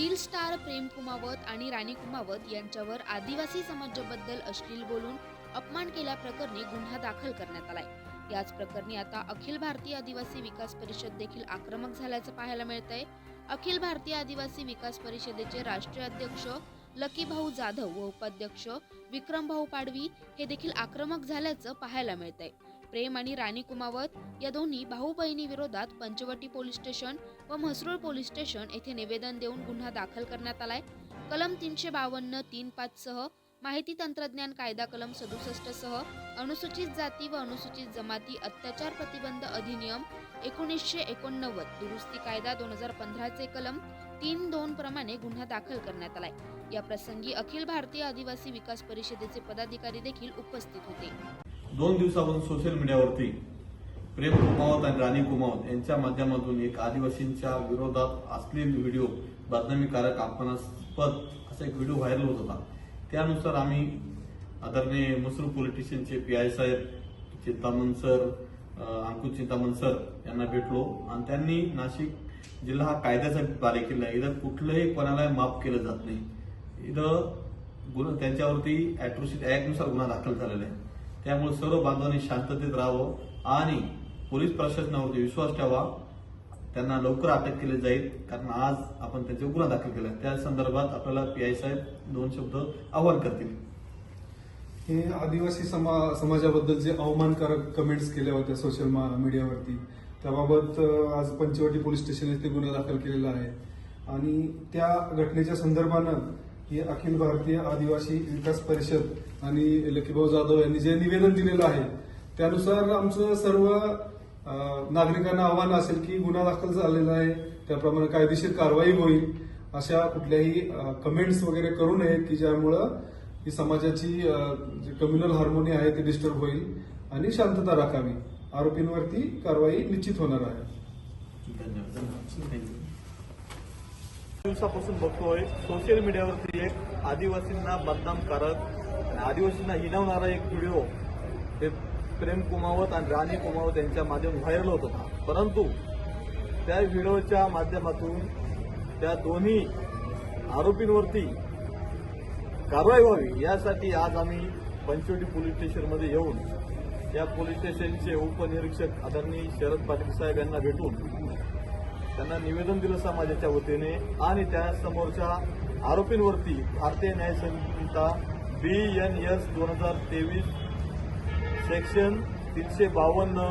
Reel star प्रेम कुमावत आणि राणी कुमावत यांच्यावर आदिवासी समाजाबद्दल अश्लील बोलून अपमान केल्याप्रकरणी गुन्हा दाखल करण्यात आलाय. याच प्रकरणी आता अखिल भारतीय आदिवासी विकास परिषद देखील आक्रमक झाल्याचं पाहायला मिळतंय. अखिल भारतीय आदिवासी विकास परिषदेचे राष्ट्रीय अध्यक्ष लकी भाऊ जाधव व उपाध्यक्ष विक्रम भाऊ पाडवी हे देखील आक्रमक झाल्याचं पाहायला मिळतंय. प्रेम आणि राणी कुमावत या दोन्ही भाऊ बहिणी विरोधात पंचवटी पोलीस स्टेशन व म्हसरूळ पोलीस स्टेशन येथे निवेदन देऊन गुन्हा दाखल करण्यात आलाय. कलम तीनशे बावन्न तीन पाच सह माहिती तंत्रज्ञान कायदा कलम सदुसष्ट सह अनुसूचित जाती व अनुसूचित जमाती अत्याचार प्रतिबंध अधिनियम एकोणीसशे एकोणनव्वद दुरुस्ती कायदा दोन हजार पंधराचे कलम तीन दोन प्रमाणे गुन्हा दाखल करण्यात आलाय. या प्रसंगी अखिल भारतीय आदिवासी विकास परिषदेचे पदाधिकारी देखील उपस्थित होते. दोन दिवसापासून सोशल मीडियावरती प्रेम कुमावत आणि राणी कुमावत यांच्या माध्यमातून एक आदिवासींच्या विरोधात असलेले व्हिडिओ बदनामीकारक अपमानास्पद असा एक व्हिडिओ व्हायरल होत होता. त्यानुसार आम्ही आदरणीय मसरू पॉलिटिशियनचे पी आय साहेब चिंतामण सर अंकुश चिंतामण सर यांना भेटलो आणि त्यांनी नाशिक जिल्हा हा कायद्याचा बालेकिल्ला आहे इथं कुठलंही कोणालाही माफ केलं जात नाही. इथं गुन्हा त्यांच्यावरती ॲट्रोसिटी ॲक्टनुसार गुन्हा दाखल झालेला आहे. त्यामुळे सर्व बांधवांनी शांततेत राहावं आणि पोलीस प्रशासनावरती विश्वास ठेवा. त्यांना लवकर अटक केली जाईल. कारण आज आपण त्यांचे गुन्हा दाखल केला. त्या संदर्भात आपल्याला पी आय साहेब दोन शब्द आवाहन करतील. हे आदिवासी समा समाजाबद्दल जे अवमानकारक कमेंट्स केल्या होत्या सोशल मीडियावरती त्याबाबत आज पंचवटी पोलीस स्टेशन येथे गुन्हा दाखल केलेला आहे. आणि त्या घटनेच्या संदर्भानं ही अखिल भारतीय आदिवासी विकास परिषद आणि लकीभाऊ जाधव यांनी जे निवेदन दिलेलं आहे त्यानुसार आमचं सर्व नागरिकांना आव्हान असेल की गुन्हा दाखल झालेला आहे त्याप्रमाणे कायदेशीर कारवाई होईल अशा कुठल्याही कमेंट्स वगैरे करू नये की ज्यामुळं ही समाजाची जी कम्युनल हार्मोनी आहे ती डिस्टर्ब होईल आणि शांतता राखावी. आरोपींवरती कारवाई निश्चित होणार आहे. धन्यवाद. थँक्यू दिवसापासून बघतोय सोशल मीडियावरती एक आदिवासींना बदनामकारक आणि आदिवासींना हिनवणारा एक व्हिडिओ ते प्रेम कुमावत आणि राणी कुमावत यांच्या माध्यम व्हायरल होत होता. परंतु त्या व्हिडिओच्या माध्यमातून त्या दोन्ही आरोपींवरती कारवाई व्हावी यासाठी आज आम्ही पंचवटी पोलीस स्टेशनमध्ये येऊन या पोलीस स्टेशनचे उपनिरीक्षक आदरणीय शरद पाटील साहेब यांना भेटून त्यांना निवेदन दिलं समाजाच्या वतीने आणि त्या समोरच्या आरोपींवरती भारतीय न्याय संहिता बी एन एस दोन हजार तेवीस सेक्शन तीनशे बावन्न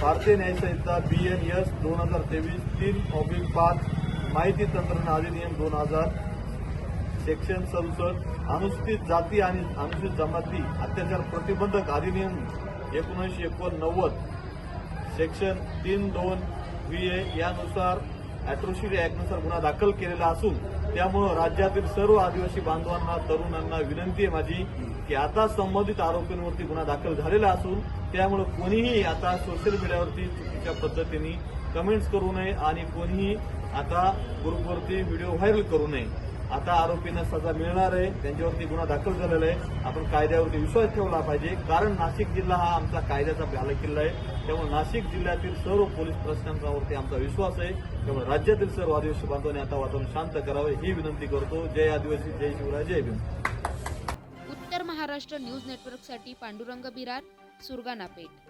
भारतीय न्याय संहिता बी एन एस दोन हजार तेवीस तीन ऑब्लिक पाच माहिती तंत्रज्ञान अधिनियम दोन हजार सेक्शन सदुसष्ट अनुसूचित जाती आणि अनुसूचित जमाती अत्याचार प्रतिबंधक अधिनियम एकोणीसशे एकोणनव्वद सेक्शन तीन दोन व्ही ए यानुसार अॅट्रोसिटी ऍक्टनुसार गुन्हा दाखल केलेला असून त्यामुळं राज्यातील सर्व आदिवासी बांधवांना तरुणांना विनंती आहे माझी की आता संबंधित आरोपींवरती गुन्हा दाखल झालेला असून त्यामुळे कोणीही आता सोशल मीडियावरती चुकीच्या पद्धतीने कमेंट्स करू नये आणि कोणीही आता ग्रुपवरती व्हिडिओ व्हायरल करू नये. आता आरोपींना सजा मिळणार आहे. त्यांच्यावरती गुन्हा दाखल झालेला आहे. आपण कायद्यावरती विश्वास ठेवला पाहिजे. कारण नाशिक जिल्हा हा आमचा कायद्याचा बालेकिल्ला आहे. त्यामुळे नाशिक जिल्ह्यातील सर्व पोलीस प्रशासनावरती आमचा विश्वास आहे. त्यामुळे राज्यातील सर्व आदिवासी बांधवांनी आता वातावरण शांत करावे ही विनंती करतो. जय आदिवासी जय शिवराय जय भीम. उत्तर महाराष्ट्र न्यूज नेटवर्कसाठी पांडुरंग बिरार सुरगाणा पेठ.